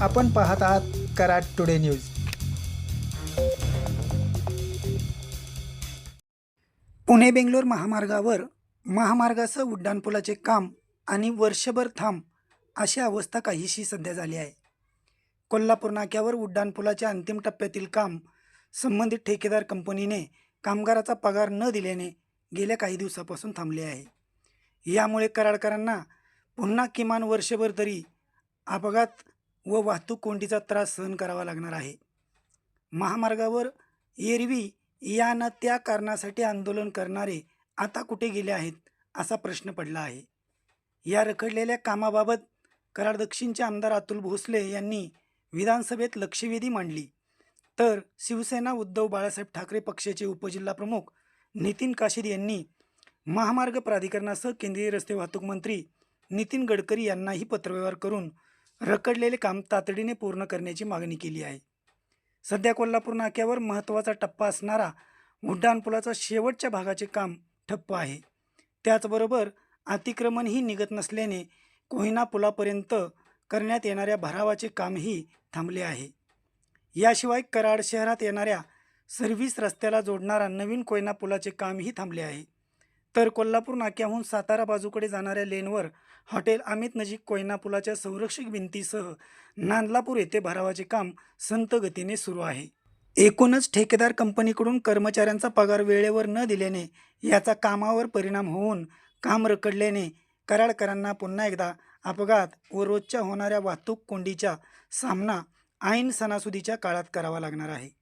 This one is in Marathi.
आपण पाहत आहात कराड टुडे न्यूज. पुणे बेंगलोर महामार्गावर महामार्गासह उड्डाणपुलाचे काम आणि वर्षभर थांब अशी अवस्था काहीशी सध्या झाली आहे. कोल्हापूर नाक्यावर उड्डाणपुलाच्या अंतिम टप्प्यातील काम संबंधित ठेकेदार कंपनीने कामगाराचा पगार न दिल्याने गेल्या काही दिवसापासून थांबले आहे. यामुळे कराडकरांना पुन्हा किमान वर्षभर तरी अपघात व वाहतूक कोंडीचा त्रास सहन करावा लागणार आहे. महामार्गावर एरवी या न त्या कारणासाठी आंदोलन करणारे आता कुठे गेले आहेत असा प्रश्न पडला आहे. या रखडलेल्या कामाबाबत कराड दक्षिणचे आमदार अतुल भोसले यांनी विधानसभेत लक्षवेधी मांडली. तर शिवसेना उद्धव बाळासाहेब ठाकरे पक्षाचे उपजिल्हाप्रमुख नितीन काशीद यांनी महामार्ग प्राधिकरणासह केंद्रीय रस्ते वाहतूक मंत्री नितीन गडकरी यांनाही पत्रव्यवहार करून रखडलेले काम तातडीने पूर्ण करण्याची मागणी केली आहे. सध्या कोल्हापूर नाक्यावर महत्त्वाचा टप्पा असणारा उड्डाणपुलाचा शेवटच्या भागाचे काम ठप्प आहे. त्याचबरोबर अतिक्रमणही निघत नसल्याने कोहिना पुलापर्यंत करण्यात येणाऱ्या भरावाचे कामही थांबले आहे. याशिवाय कराड शहरात येणाऱ्या सर्व्हिस रस्त्याला जोडणारा नवीन कोयना पुलाचे कामही थांबले आहे. तर कोल्हापूर नाक्याहून सातारा बाजूकडे जाणाऱ्या लेनवर हॉटेल अमित नजीक कोयना पुलाच्या संरक्षक भिंतीसह नांदलापूर येथे भरावाचे काम संत गतीने सुरू आहे. एकूणच ठेकेदार कंपनीकडून कर्मचाऱ्यांचा पगार वेळेवर न दिल्याने याचा कामावर परिणाम होऊन काम रखडल्याने कराडकरांना पुन्हा एकदा अपघात व रोजच्या होणाऱ्या वाहतूक कोंडीचा सामना ऐन सणासुदीच्या काळात करावा लागणार आहे.